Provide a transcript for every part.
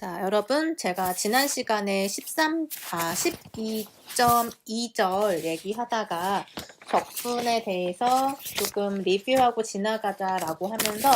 자, 여러분, 제가 지난 시간에 13, 아, 12.2절 얘기하다가 적분에 대해서 조금 리뷰하고 지나가자라고 하면서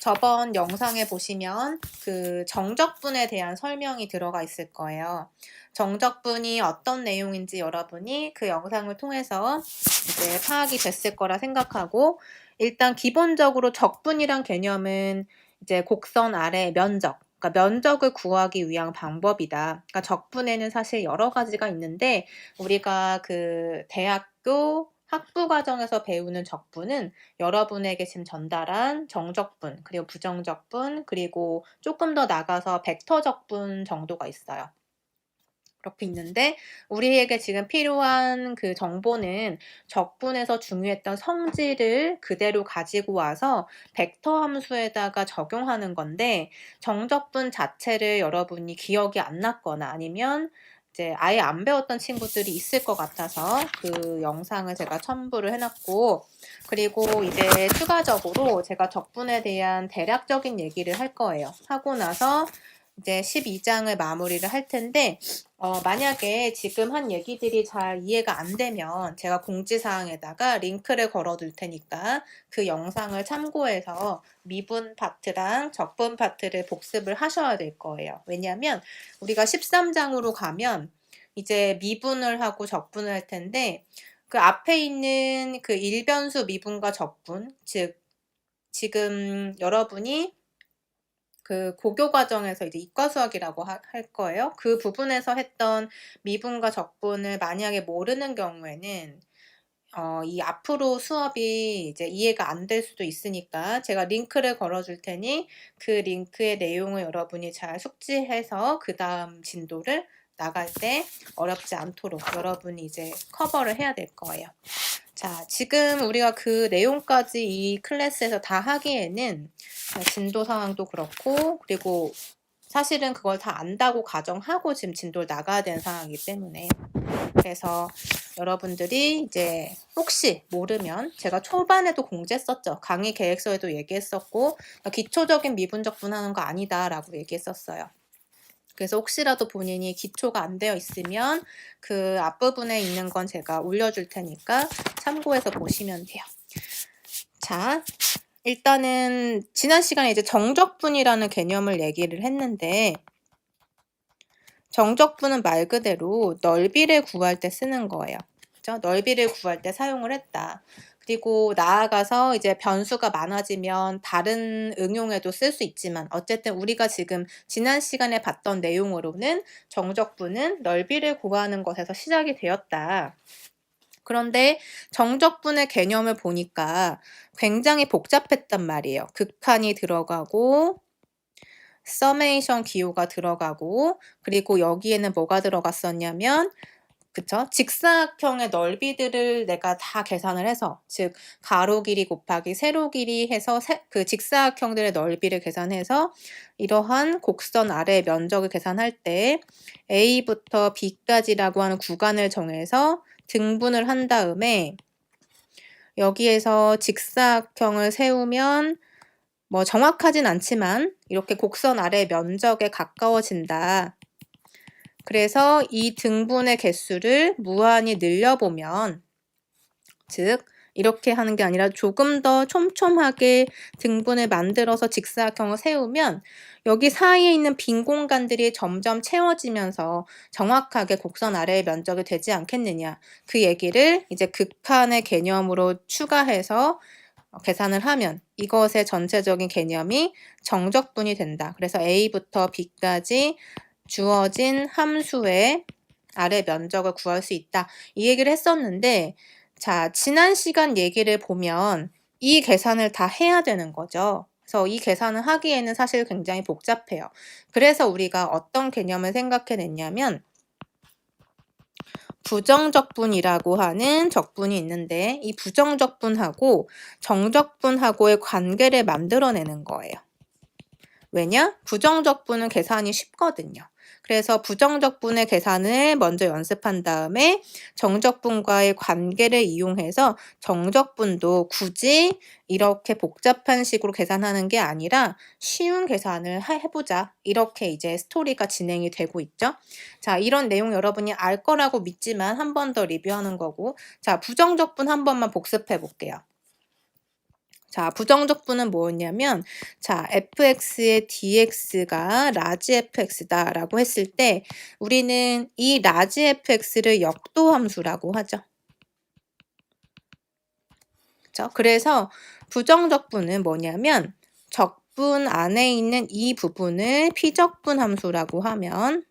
저번 영상에 보시면 그 정적분에 대한 설명이 들어가 있을 거예요. 정적분이 어떤 내용인지 여러분이 그 영상을 통해서 이제 파악이 됐을 거라 생각하고 일단 기본적으로 적분이란 개념은 이제 곡선 아래 면적 그러니까 면적을 구하기 위한 방법이다. 그러니까 적분에는 사실 여러 가지가 있는데 우리가 그 대학교 학부 과정에서 배우는 적분은 여러분에게 지금 전달한 정적분, 그리고 부정적분, 그리고 조금 더 나가서 벡터 적분 정도가 있어요. 그렇게 있는데 우리에게 지금 필요한 그 정보는 적분에서 중요했던 성질을 그대로 가지고 와서 벡터 함수에다가 적용하는 건데 정적분 자체를 여러분이 기억이 안 났거나 아니면 이제 아예 안 배웠던 친구들이 있을 것 같아서 그 영상을 제가 첨부를 해놨고 그리고 이제 추가적으로 제가 적분에 대한 대략적인 얘기를 할 거예요. 하고 나서 이제 12장을 마무리를 할 텐데 어, 만약에 지금 한 얘기들이 잘 이해가 안 되면 제가 공지사항에다가 링크를 걸어 둘 테니까 그 영상을 참고해서 미분 파트랑 적분 파트를 복습을 하셔야 될 거예요. 왜냐하면 우리가 13장으로 가면 이제 미분을 하고 적분을 할 텐데 그 앞에 있는 그 일변수 미분과 적분, 즉 지금 여러분이 그 고교 과정에서 이제 이과 수학이라고 하, 할 거예요. 그 부분에서 했던 미분과 적분을 만약에 모르는 경우에는 어, 이 앞으로 수업이 이제 이해가 안 될 수도 있으니까 제가 링크를 걸어줄 테니 그 링크의 내용을 여러분이 잘 숙지해서 그 다음 진도를 나갈 때 어렵지 않도록 여러분이 이제 커버를 해야 될 거예요. 자, 지금 우리가 그 내용까지 이 클래스에서 다 하기에는 진도 상황도 그렇고, 그리고 사실은 그걸 다 안다고 가정하고 지금 진도를 나가야 되는 상황이기 때문에. 그래서 여러분들이 이제 혹시 모르면 제가 초반에도 공지했었죠. 강의 계획서에도 얘기했었고, 기초적인 미분적 분하는 거 아니다라고 얘기했었어요. 그래서 혹시라도 본인이 기초가 안 되어 있으면 그 앞부분에 있는 건 제가 올려줄 테니까 참고해서 보시면 돼요. 자, 일단은 지난 시간에 이제 정적분이라는 개념을 얘기를 했는데 정적분은 말 그대로 넓이를 구할 때 쓰는 거예요. 그죠? 넓이를 구할 때 사용을 했다. 그리고 나아가서 이제 변수가 많아지면 다른 응용에도 쓸 수 있지만 어쨌든 우리가 지금 지난 시간에 봤던 내용으로는 정적분은 넓이를 구하는 것에서 시작이 되었다. 그런데 정적분의 개념을 보니까 굉장히 복잡했단 말이에요. 극한이 들어가고 서메이션 기호가 들어가고 그리고 여기에는 뭐가 들어갔었냐면 그쵸? 직사각형의 넓이들을 내가 다 계산을 해서 즉 가로 길이 곱하기 세로 길이 해서 세, 그 직사각형들의 넓이를 계산해서 이러한 곡선 아래 면적을 계산할 때 A부터 B까지라고 하는 구간을 정해서 등분을 한 다음에 여기에서 직사각형을 세우면 뭐 정확하진 않지만 이렇게 곡선 아래 면적에 가까워진다. 그래서 이 등분의 개수를 무한히 늘려보면 즉 이렇게 하는 게 아니라 조금 더 촘촘하게 등분을 만들어서 직사각형을 세우면 여기 사이에 있는 빈 공간들이 점점 채워지면서 정확하게 곡선 아래의 면적이 되지 않겠느냐. 그 얘기를 이제 극한의 개념으로 추가해서 계산을 하면 이것의 전체적인 개념이 정적분이 된다. 그래서 A부터 B까지 주어진 함수의 아래 면적을 구할 수 있다. 이 얘기를 했었는데, 자, 지난 시간 얘기를 보면 이 계산을 다 해야 되는 거죠. 그래서 이 계산을 하기에는 사실 굉장히 복잡해요. 그래서 우리가 어떤 개념을 생각해냈냐면, 부정적분이라고 하는 적분이 있는데, 이 부정적분하고 정적분하고의 관계를 만들어내는 거예요. 왜냐? 부정적분은 계산이 쉽거든요. 그래서 부정적분의 계산을 먼저 연습한 다음에 정적분과의 관계를 이용해서 정적분도 굳이 이렇게 복잡한 식으로 계산하는 게 아니라 쉬운 계산을 하- 해보자. 이렇게 이제 스토리가 진행이 되고 있죠. 자, 이런 내용 여러분이 알 거라고 믿지만 한 번 더 리뷰하는 거고. 자, 부정적분 한 번만 복습해 볼게요. 자, 부정적분은 뭐였냐면, 자, fx의 dx가 라지 fx다라고 했을 때, 우리는 이 라지 fx를 역도함수라고 하죠. 그쵸? 그래서 부정적분은 뭐냐면, 적분 안에 있는 이 부분을 피적분 함수라고 하면,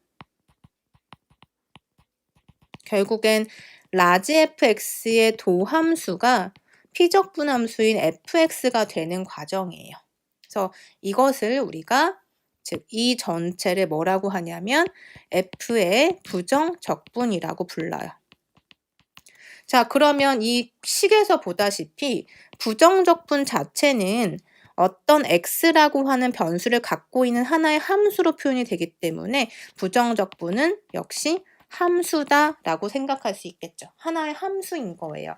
결국엔 라지 fx의 도함수가 피적분 함수인 fx가 되는 과정이에요. 그래서 이것을 우리가 즉 이 전체를 뭐라고 하냐면 f의 부정적분이라고 불러요. 자, 그러면 이 식에서 보다시피 부정적분 자체는 어떤 x라고 하는 변수를 갖고 있는 하나의 함수로 표현이 되기 때문에 부정적분은 역시 함수다라고 생각할 수 있겠죠. 하나의 함수인 거예요.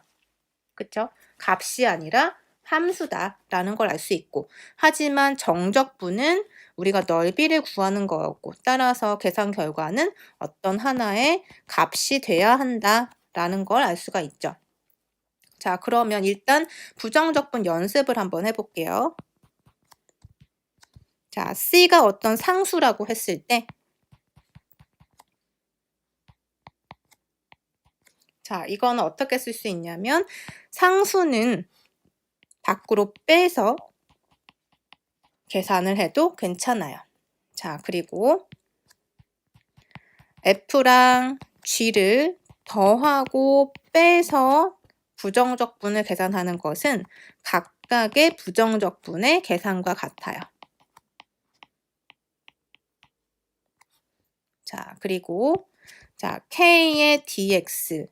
그쵸? 값이 아니라 함수다라는 걸 알 수 있고 하지만 정적분은 우리가 넓이를 구하는 거였고 따라서 계산 결과는 어떤 하나의 값이 돼야 한다라는 걸 알 수가 있죠. 자, 그러면 일단 부정적분 연습을 한번 해볼게요. 자, C가 어떤 상수라고 했을 때 자, 이거는 어떻게 쓸 수 있냐면 상수는 밖으로 빼서 계산을 해도 괜찮아요. 자, 그리고 F랑 G를 더하고 빼서 부정적분을 계산하는 것은 각각의 부정적분의 계산과 같아요. 자, 그리고 자, K의 dx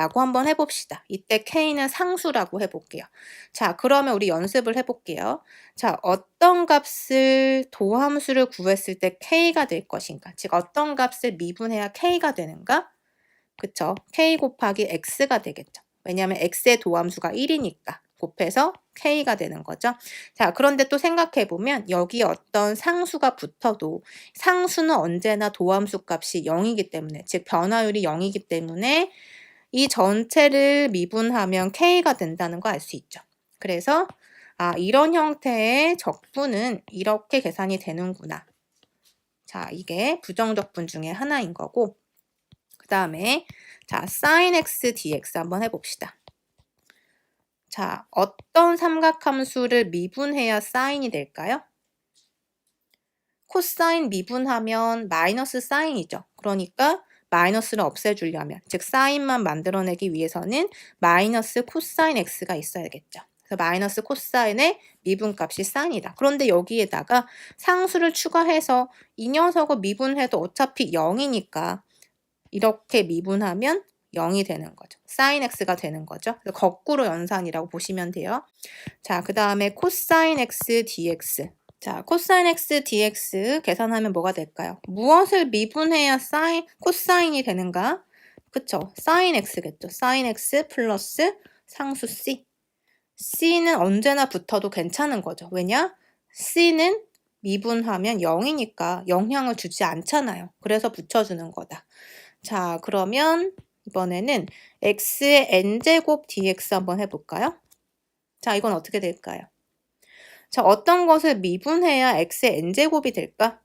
라고 한번 해봅시다. 이때 K는 상수라고 해볼게요. 자, 그러면 우리 연습을 해볼게요. 자, 어떤 값을 도함수를 구했을 때 K가 될 것인가? 즉, 어떤 값을 미분해야 K가 되는가? 그쵸? K 곱하기 X가 되겠죠. 왜냐하면 X의 도함수가 1이니까 곱해서 K가 되는 거죠. 자, 그런데 또 생각해보면 여기 어떤 상수가 붙어도 상수는 언제나 도함수 값이 0이기 때문에, 즉 변화율이 0이기 때문에 이 전체를 미분하면 K가 된다는 거 알 수 있죠. 그래서 아, 이런 형태의 적분은 이렇게 계산이 되는구나. 자, 이게 부정적분 중에 하나인 거고 그 다음에 자, sin x dx 한번 해봅시다. 자, 어떤 삼각함수를 미분해야 사인이 될까요? 코사인 미분하면 마이너스 사인이죠. 그러니까 마이너스를 없애주려면 즉 사인만 만들어내기 위해서는 마이너스 코사인 x가 있어야겠죠. 그래서 마이너스 코사인의 미분값이 사인이다. 그런데 여기에다가 상수를 추가해서 이 녀석을 미분해도 어차피 0이니까 이렇게 미분하면 0이 되는 거죠. 사인 x가 되는 거죠. 그래서 거꾸로 연산이라고 보시면 돼요. 자, 그 다음에 코사인 x dx. 자, 코사인 x dx 계산하면 뭐가 될까요? 무엇을 미분해야 사인, 코사인이 되는가? 그쵸? 사인 x겠죠. 사인 x 플러스 상수 c. c는 언제나 붙어도 괜찮은 거죠. 왜냐? c는 미분하면 0이니까 영향을 주지 않잖아요. 그래서 붙여주는 거다. 자, 그러면 이번에는 x의 n제곱 dx 한번 해볼까요? 자, 이건 어떻게 될까요? 자, 어떤 것을 미분해야 x의 n제곱이 될까?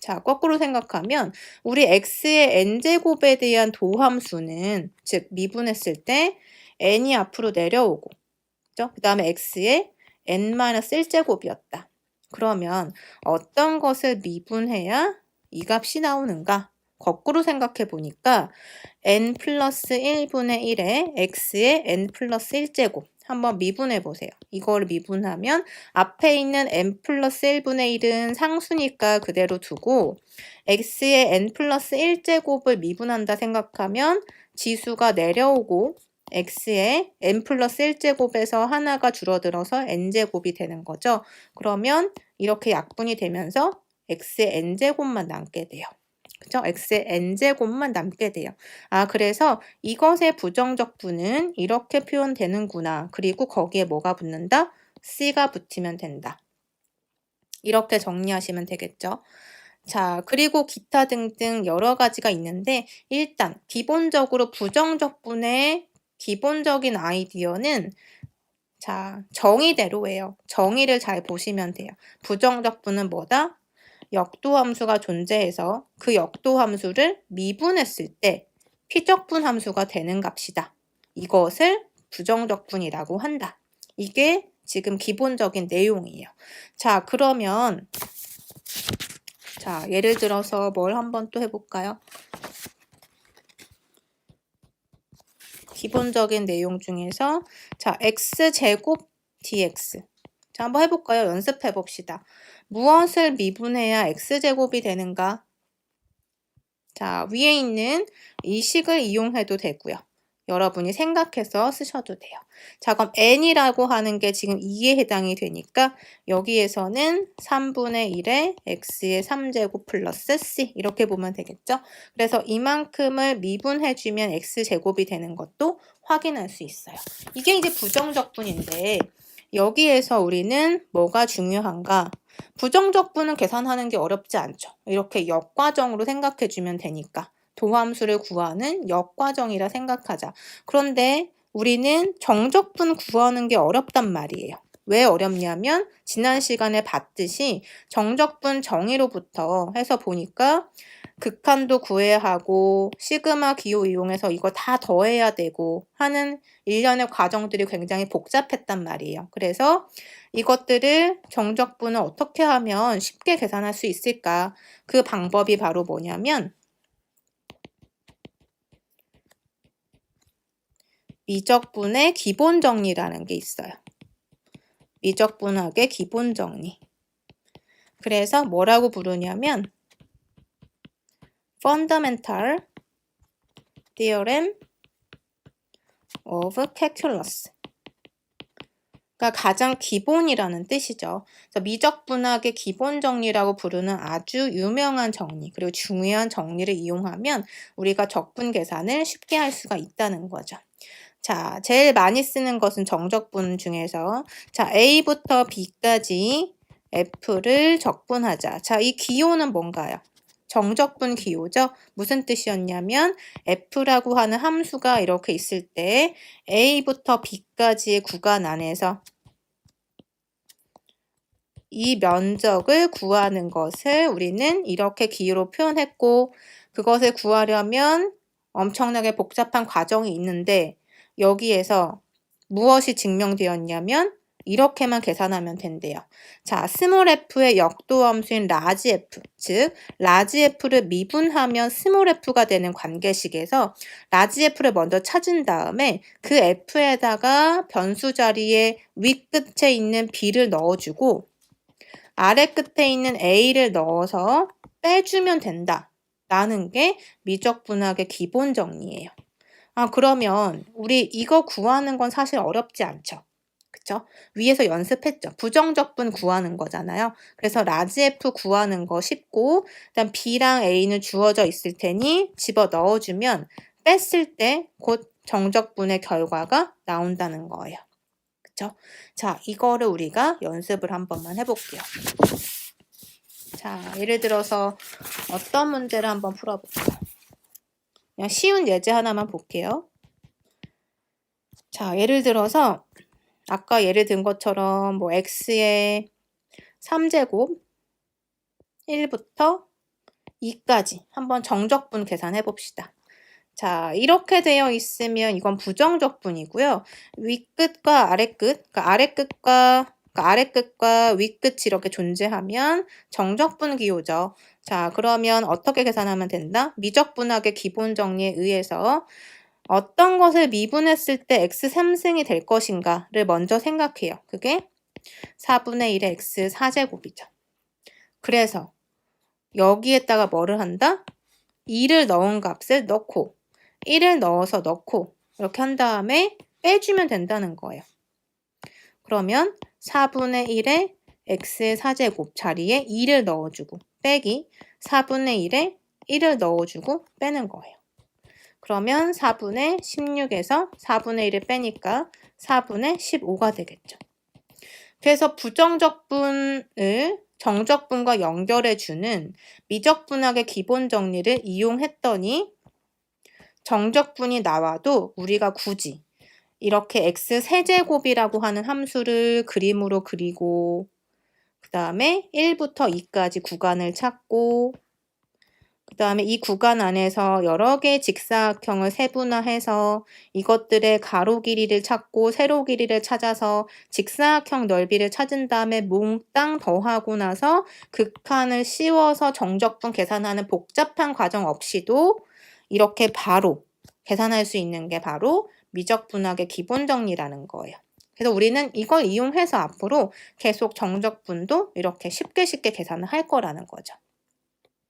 자, 거꾸로 생각하면 우리 x의 n제곱에 대한 도함수는 즉 미분했을 때 n이 앞으로 내려오고 그죠? 그 다음에 x의 n-1제곱이었다. 그러면 어떤 것을 미분해야 이 값이 나오는가? 거꾸로 생각해 보니까 n 플러스 1분의 1에 x의 n 플러스 1제곱 한번 미분해 보세요. 이걸 미분하면 앞에 있는 n 플러스 1분의 1은 상수니까 그대로 두고 x의 n 플러스 1제곱을 미분한다 생각하면 지수가 내려오고 x의 n 플러스 1제곱에서 하나가 줄어들어서 n제곱이 되는 거죠. 그러면 이렇게 약분이 되면서 x의 n제곱만 남게 돼요. 그죠? x의 n제곱만 남게 돼요. 아, 그래서 이것의 부정적분은 이렇게 표현되는구나. 그리고 거기에 뭐가 붙는다? c가 붙이면 된다. 이렇게 정리하시면 되겠죠. 자, 그리고 기타 등등 여러 가지가 있는데 일단 기본적으로 부정적분의 기본적인 아이디어는 자, 정의대로예요. 정의를 잘 보시면 돼요. 부정적분은 뭐다? 역도 함수가 존재해서 그 역도 함수를 미분했을 때 피적분 함수가 되는 값이다. 이것을 부정적분이라고 한다. 이게 지금 기본적인 내용이에요. 자, 그러면 자, 예를 들어서 뭘 한번 또 해볼까요? 기본적인 내용 중에서 자, x제곱 dx 자, 한번 해볼까요? 연습해 봅시다. 무엇을 미분해야 x제곱이 되는가? 자, 위에 있는 이 식을 이용해도 되고요. 여러분이 생각해서 쓰셔도 돼요. 자, 그럼 n이라고 하는 게 지금 2에 해당이 되니까 여기에서는 3분의 1에 x의 3제곱 플러스 c 이렇게 보면 되겠죠? 그래서 이만큼을 미분해주면 x제곱이 되는 것도 확인할 수 있어요. 이게 이제 부정적분인데 여기에서 우리는 뭐가 중요한가? 부정적분은 계산하는 게 어렵지 않죠. 이렇게 역과정으로 생각해 주면 되니까. 도함수를 구하는 역과정이라 생각하자. 그런데 우리는 정적분 구하는 게 어렵단 말이에요. 왜 어렵냐면 지난 시간에 봤듯이 정적분 정의로부터 해서 보니까 극한도 구해야 하고 시그마 기호 이용해서 이거 다 더해야 되고 하는 일련의 과정들이 굉장히 복잡했단 말이에요. 그래서 이것들을 정적분을 어떻게 하면 쉽게 계산할 수 있을까? 그 방법이 바로 뭐냐면 미적분의 기본 정리라는 게 있어요. 미적분학의 기본 정리. 그래서 뭐라고 부르냐면 fundamental theorem of calculus. 가 가장 기본이라는 뜻이죠. 그래서 미적 분학의 기본 정리라고 부르는 아주 유명한 정리, 그리고 중요한 정리를 이용하면 우리가 적분 계산을 쉽게 할 수가 있다는 거죠. 자, 제일 많이 쓰는 것은 정적분 중에서 자, A부터 B까지 F를 적분하자. 자, 이 기호는 뭔가요? 정적분 기호죠. 무슨 뜻이었냐면 F라고 하는 함수가 이렇게 있을 때 A부터 B까지의 구간 안에서 이 면적을 구하는 것을 우리는 이렇게 기호로 표현했고 그것을 구하려면 엄청나게 복잡한 과정이 있는데 여기에서 무엇이 증명되었냐면 이렇게만 계산하면 된대요. 자, 스몰 f의 역도 함수인 라지 f, 즉 라지 f를 미분하면 스몰 f가 되는 관계식에서 라지 f를 먼저 찾은 다음에 그 f에다가 변수 자리에 윗끝에 있는 b를 넣어주고 아래 끝에 있는 a를 넣어서 빼주면 된다. 라는 게 미적분학의 기본 정리예요. 아, 그러면 우리 이거 구하는 건 사실 어렵지 않죠. 그쵸? 위에서 연습했죠. 부정적분 구하는 거잖아요. 그래서 라지 F 구하는 거 쉽고, 일단 B랑 A는 주어져 있을 테니 집어 넣어주면 뺐을 때 곧 정적분의 결과가 나온다는 거예요. 그쵸? 자, 이거를 우리가 연습을 한 번만 해볼게요. 자, 예를 들어서 어떤 문제를 한번 풀어볼까요? 그냥 쉬운 예제 하나만 볼게요. 자, 예를 들어서 아까 예를 든 것처럼 뭐 x의 3제곱 1부터 2까지 한번 정적분 계산해 봅시다. 자, 이렇게 되어 있으면 이건 부정적분이고요. 윗끝과 아래끝, 그러니까 아래끝과 그러니까 아래끝과 윗끝이 이렇게 존재하면 정적분 기호죠. 자, 그러면 어떻게 계산하면 된다? 미적분학의 기본 정리에 의해서 어떤 것을 미분했을 때 x 3승이 될 것인가를 먼저 생각해요. 그게 4분의 1의 x 4제곱이죠. 그래서 여기에다가 뭐를 한다? 2를 넣은 값을 넣고 1을 넣어서 넣고 이렇게 한 다음에 빼주면 된다는 거예요. 그러면 4분의 1의 x의 4제곱 자리에 2를 넣어주고 빼기 4분의 1에 1을 넣어주고 빼는 거예요. 그러면 4분의 16에서 4분의 1을 빼니까 4분의 15가 되겠죠. 그래서 부정적분을 정적분과 연결해주는 미적분학의 기본 정리를 이용했더니 정적분이 나와도 우리가 굳이 이렇게 x 세제곱이라고 하는 함수를 그림으로 그리고 그 다음에 1부터 2까지 구간을 찾고 그 다음에 이 구간 안에서 여러 개의 직사각형을 세분화해서 이것들의 가로 길이를 찾고 세로 길이를 찾아서 직사각형 넓이를 찾은 다음에 몽땅 더하고 나서 극한을 씌워서 정적분 계산하는 복잡한 과정 없이도 이렇게 바로 계산할 수 있는 게 바로 미적분학의 기본 정리라는 거예요. 그래서 우리는 이걸 이용해서 앞으로 계속 정적분도 이렇게 쉽게 쉽게 계산을 할 거라는 거죠.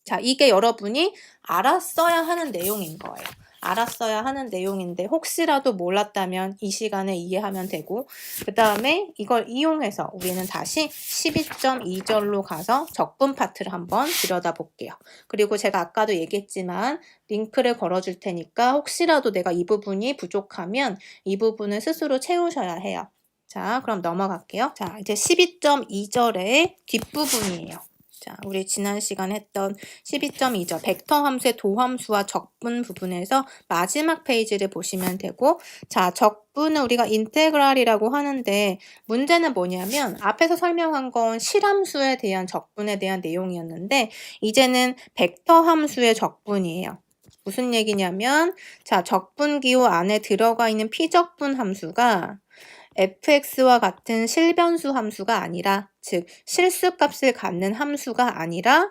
자, 이게 여러분이 알았어야 하는 내용인 거예요. 알았어야 하는 내용인데 혹시라도 몰랐다면 이 시간에 이해하면 되고 그 다음에 이걸 이용해서 우리는 다시 12.2절로 가서 적분 파트를 한번 들여다볼게요. 그리고 제가 아까도 얘기했지만 링크를 걸어줄 테니까 혹시라도 내가 이 부분이 부족하면 이 부분을 스스로 채우셔야 해요. 자, 그럼 넘어갈게요. 자, 이제 12.2절의 뒷부분이에요. 자, 우리 지난 시간 했던 12.2절 벡터 함수의 도함수와 적분 부분에서 마지막 페이지를 보시면 되고 자, 적분은 우리가 인테그랄이라고 하는데 문제는 뭐냐면 앞에서 설명한 건 실함수에 대한 적분에 대한 내용이었는데 이제는 벡터 함수의 적분이에요. 무슨 얘기냐면 자, 적분 기호 안에 들어가 있는 피적분 함수가 fx와 같은 실변수 함수가 아니라 즉 실수값을 갖는 함수가 아니라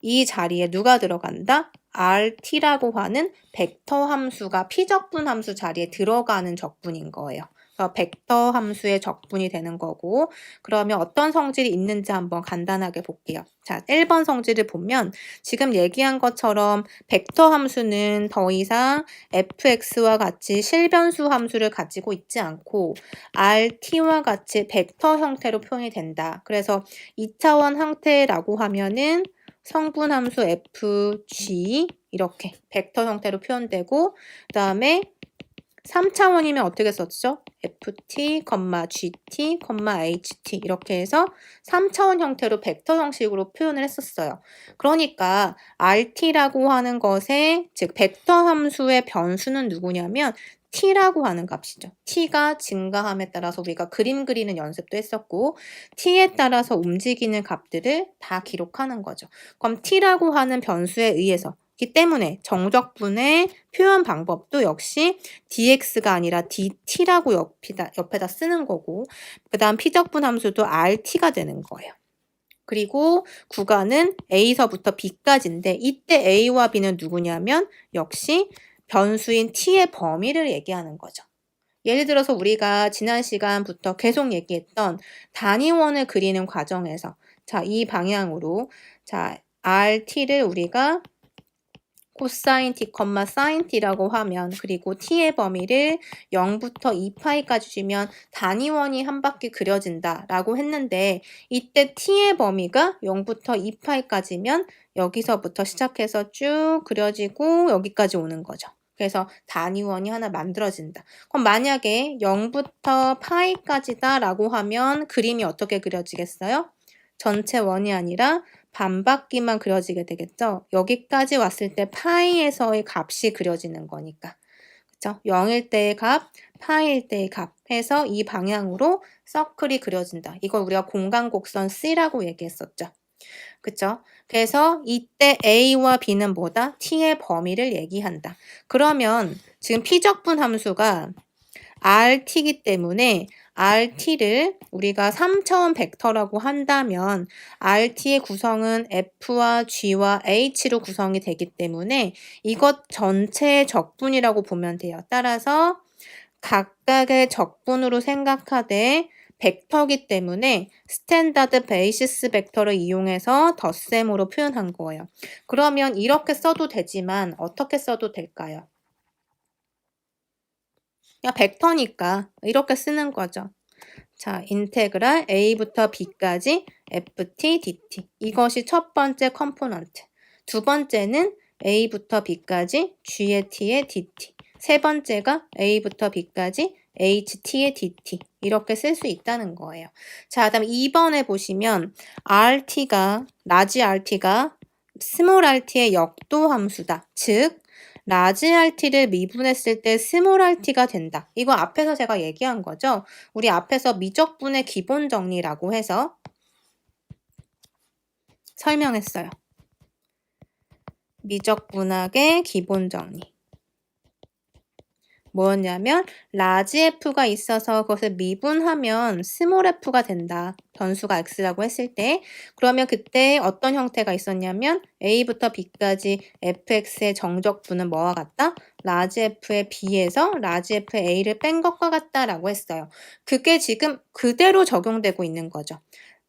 이 자리에 누가 들어간다? rt라고 하는 벡터 함수가 피적분 함수 자리에 들어가는 적분인 거예요. 그래서 벡터 함수의 적분이 되는 거고 그러면 어떤 성질이 있는지 한번 간단하게 볼게요. 자, 1번 성질을 보면 지금 얘기한 것처럼 벡터 함수는 더 이상 fx와 같이 실변수 함수를 가지고 있지 않고 rt와 같이 벡터 형태로 표현이 된다. 그래서 2차원 형태라고 하면은 성분 함수 fg 이렇게 벡터 형태로 표현되고 그 다음에 3차원이면 어떻게 썼죠? ft, gt, ht 이렇게 해서 3차원 형태로 벡터 형식으로 표현을 했었어요. 그러니까 rt라고 하는 것의 즉 벡터 함수의 변수는 누구냐면 t라고 하는 값이죠. t가 증가함에 따라서 우리가 그림 그리는 연습도 했었고 t에 따라서 움직이는 값들을 다 기록하는 거죠. 그럼 t라고 하는 변수에 의해서 기 때문에 정적분의 표현 방법도 역시 dx가 아니라 dt라고 옆에다, 옆에다 쓰는 거고 그 다음 피적분 함수도 rt가 되는 거예요. 그리고 구간은 a서부터 b까지인데 이때 a와 b는 누구냐면 역시 변수인 t의 범위를 얘기하는 거죠. 예를 들어서 우리가 지난 시간부터 계속 얘기했던 단위원을 그리는 과정에서 자, 이 방향으로 자, rt를 우리가 코사인 t, 사인 t라고 하면 그리고 t의 범위를 0부터 2파이까지 주면 단위원이 한 바퀴 그려진다 라고 했는데 이때 t의 범위가 0부터 2파이까지면 여기서부터 시작해서 쭉 그려지고 여기까지 오는 거죠. 그래서 단위원이 하나 만들어진다. 그럼 만약에 0부터 파이까지다 라고 하면 그림이 어떻게 그려지겠어요? 전체 원이 아니라 반바퀴만 그려지게 되겠죠. 여기까지 왔을 때 파이에서의 값이 그려지는 거니까. 그쵸? 0일 때의 값, 파일 때의 값 해서 이 방향으로 서클이 그려진다. 이걸 우리가 공간 곡선 C라고 얘기했었죠. 그쵸? 그래서 이때 A와 B는 뭐다? T의 범위를 얘기한다. 그러면 지금 피적분 함수가 RT이기 때문에 RT를 우리가 3차원 벡터라고 한다면 RT의 구성은 F와 G와 H로 구성이 되기 때문에 이것 전체의 적분이라고 보면 돼요. 따라서 각각의 적분으로 생각하되 벡터기 때문에 스탠다드 베이시스 벡터를 이용해서 덧셈으로 표현한 거예요. 그러면 이렇게 써도 되지만 어떻게 써도 될까요? 그냥 벡터니까 이렇게 쓰는 거죠. 자, 인테그랄 a부터 b까지 ft, dt. 이것이 첫 번째 컴포넌트. 두 번째는 A부터 B까지 G의 T의 DT. 세 번째가 A부터 B까지 HT의 DT. 이렇게 쓸 수 있다는 거예요. 자, 다음 2번에 보시면 RT가, 라지 RT가 스몰 RT의 역도 함수다. 즉, 라지 RT를 미분했을 때 스몰 RT가 된다. 이거 앞에서 제가 얘기한 거죠. 우리 앞에서 미적분의 기본 정리라고 해서 설명했어요. 미적분학의 기본 정리. 뭐였냐면 라지 f가 있어서 그것을 미분하면 스몰 f가 된다. 변수가 x라고 했을 때 그러면 그때 어떤 형태가 있었냐면 a부터 b까지 fx의 정적분은 뭐와 같다? 라지 f의 b에서 라지 f의 a를 뺀 것과 같다라고 했어요. 그게 지금 그대로 적용되고 있는 거죠.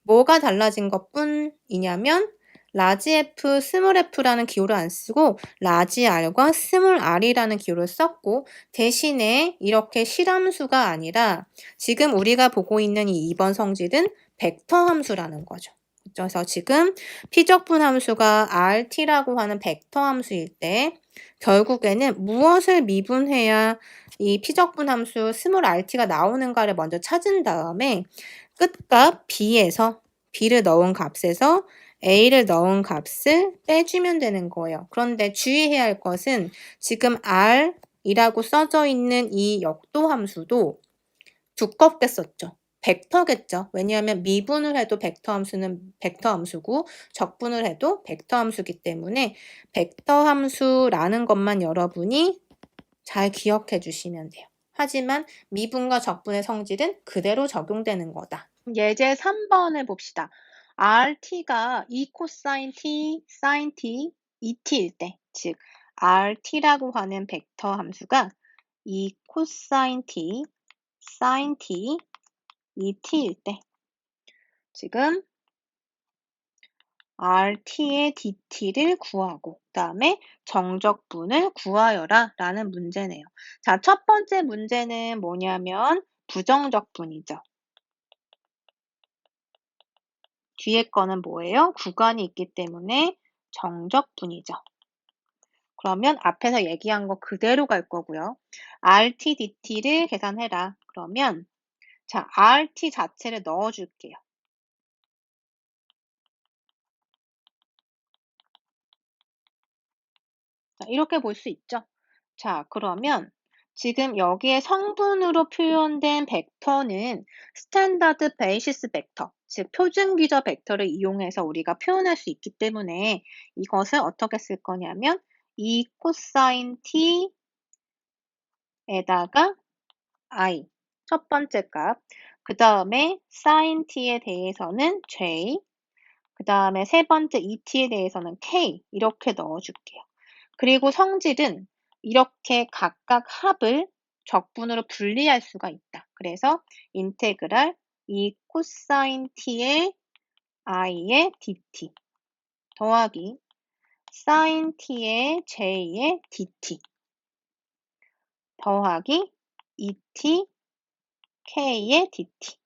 뭐가 달라진 것 뿐이냐면 라지 F, 스몰 F라는 기호를 안 쓰고 라지 R과 스몰 R이라는 기호를 썼고 대신에 이렇게 실함수가 아니라 지금 우리가 보고 있는 이 2번 성질은 벡터 함수라는 거죠. 그래서 지금 피적분 함수가 RT라고 하는 벡터 함수일 때 결국에는 무엇을 미분해야 이 피적분 함수 스몰 RT가 나오는가를 먼저 찾은 다음에 끝값 B에서 B를 넣은 값에서 a를 넣은 값을 빼주면 되는 거예요. 그런데 주의해야 할 것은 지금 r이라고 써져 있는 이 역도 함수도 두껍게 썼죠. 벡터겠죠. 왜냐하면 미분을 해도 벡터 함수는 벡터 함수고 적분을 해도 벡터 함수기 때문에 벡터 함수라는 것만 여러분이 잘 기억해 주시면 돼요. 하지만 미분과 적분의 성질은 그대로 적용되는 거다. 예제 3번을 봅시다. RT가 2 코사인 T, 사인 T, ET일 때, 즉 RT라고 하는 벡터 함수가 2 코사인 T, 사인 T, ET일 때 지금 RT의 DT를 구하고 그 다음에 정적분을 구하여라 라는 문제네요. 자, 첫 번째 문제는 뭐냐면 부정적분이죠. 뒤에 거는 뭐예요? 구간이 있기 때문에 정적분이죠. 그러면 앞에서 얘기한 거 그대로 갈 거고요. RT, DT를 계산해라. 그러면 자, RT 자체를 넣어줄게요. 자, 이렇게 볼 수 있죠? 자, 그러면 지금 여기에 성분으로 표현된 벡터는 스탠다드 베이시스 벡터, 즉 표준 기저 벡터를 이용해서 우리가 표현할 수 있기 때문에 이것을 어떻게 쓸 거냐면 2 코사인 t에다가 i 첫 번째 값, 그 다음에 사인 t에 대해서는 j, 그 다음에 세 번째 2t에 대해서는 k 이렇게 넣어줄게요. 그리고 성질은 이렇게 각각 합을 적분으로 분리할 수가 있다. 그래서 인테그랄 2 코사인 t의 i의 dt 더하기 사인 t의 j의 dt 더하기 2t k의 dt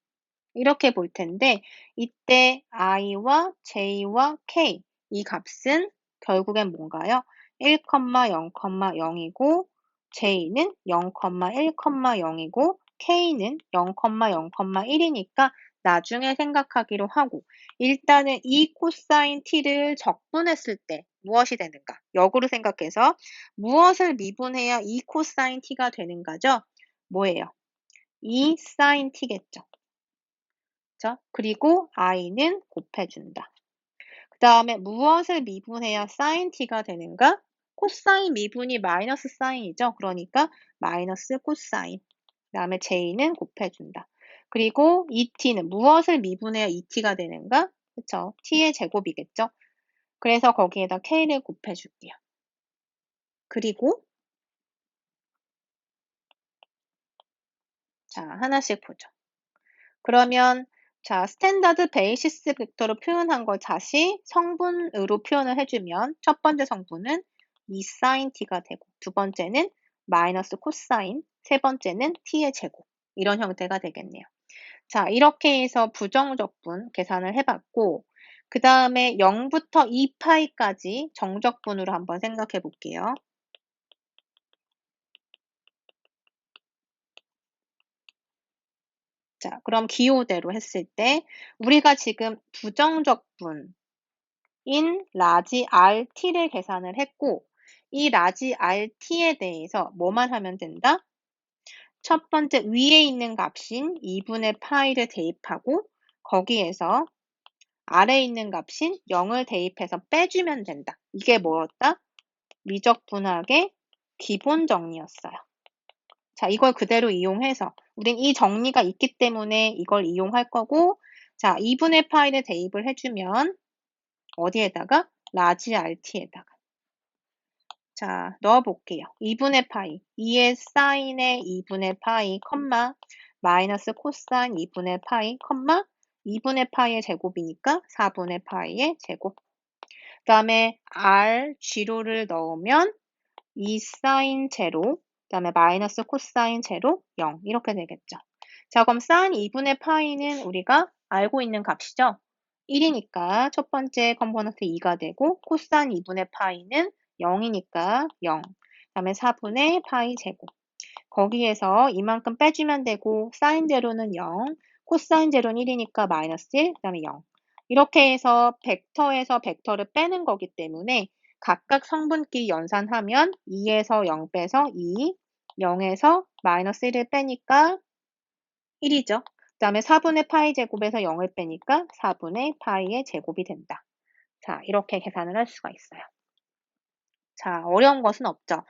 이렇게 볼 텐데 이때 i와 j와 k 이 값은 결국엔 뭔가요? 1,0,0이고 j는 0,1,0이고 k는 0,0,1이니까 나중에 생각하기로 하고 일단은 이 코사인 t를 적분했을 때 무엇이 되는가? 역으로 생각해서 무엇을 미분해야 이 코사인 t가 되는가죠? 뭐예요? 이 사인 t겠죠. 그죠? 그리고 i는 곱해준다. 그 다음에 무엇을 미분해야 사인 t가 되는가? 코사인 미분이 마이너스 사인이죠. 그러니까 마이너스 코사인. 그 다음에 j는 곱해준다. 그리고 et는 무엇을 미분해야 et가 되는가? 그쵸? t의 제곱이겠죠. 그래서 거기에다 k를 곱해줄게요. 그리고 자 하나씩 보죠. 그러면 자, 스탠다드 베이시스 벡터로 표현한 걸 다시 성분으로 표현을 해주면 첫 번째 성분은 2 사인 t가 되고 두 번째는 마이너스 코사인, 세 번째는 t의 제곱 이런 형태가 되겠네요. 자, 이렇게 해서 부정적분 계산을 해봤고 그 다음에 0부터 2파이까지 정적분으로 한번 생각해 볼게요. 자, 그럼 기호대로 했을 때 우리가 지금 부정적분인 라지 RT를 계산을 했고 이 라지 RT에 대해서 뭐만 하면 된다? 첫 번째 위에 있는 값인 2분의 파이를 대입하고 거기에서 아래에 있는 값인 0을 대입해서 빼주면 된다. 이게 뭐였다? 미적분학의 기본 정리였어요. 자, 이걸 그대로 이용해서 우린 이 정리가 있기 때문에 이걸 이용할 거고 자, 2분의 파이를 대입을 해주면 어디에다가? 라지 RT에다가 자, 넣어볼게요. 2분의 파이 2의 사인의 2분의 파이 컴마 마이너스 코사인 2분의 파이 컴마 2분의 파이의 제곱이니까 4분의 파이의 제곱 그 다음에 R, G로를 넣으면 2 사인 제로 그 다음에 마이너스 코사인 제로 0 이렇게 되겠죠. 자 그럼 사인 2분의 파이는 우리가 알고 있는 값이죠. 1이니까 첫 번째 컴포넌트 2가 되고 코사인 2분의 파이는 0이니까 0. 그 다음에 4분의 파이 제곱. 거기에서 이만큼 빼주면 되고 사인 제로는 0, 코사인 제로는 1이니까 마이너스 1, 그 다음에 0. 이렇게 해서 벡터에서 벡터를 빼는 거기 때문에 각각 성분끼리 연산하면 2에서 0 빼서 2, 0에서 마이너스 1을 빼니까 1이죠. 그 다음에 4분의 파이 제곱에서 0을 빼니까 4분의 파이의 제곱이 된다. 자, 이렇게 계산을 할 수가 있어요. 자, 어려운 것은 없죠.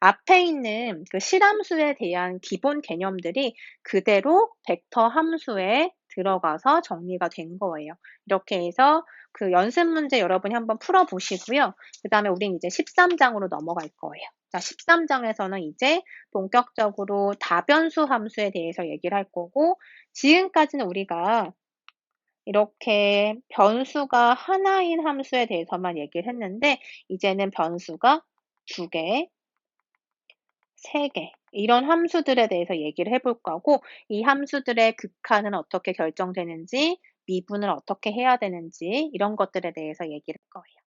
앞에 있는 그 실함수에 대한 기본 개념들이 그대로 벡터 함수에 들어가서 정리가 된 거예요. 이렇게 해서 그 연습 문제 여러분이 한번 풀어보시고요. 그 다음에 우린 이제 13장으로 넘어갈 거예요. 자, 13장에서는 이제 본격적으로 다변수 함수에 대해서 얘기를 할 거고, 지금까지는 우리가 이렇게 변수가 하나인 함수에 대해서만 얘기를 했는데, 이제는 변수가 두 개, 세 개, 이런 함수들에 대해서 얘기를 해볼 거고, 이 함수들의 극한은 어떻게 결정되는지, 미분을 어떻게 해야 되는지, 이런 것들에 대해서 얘기를 할 거예요.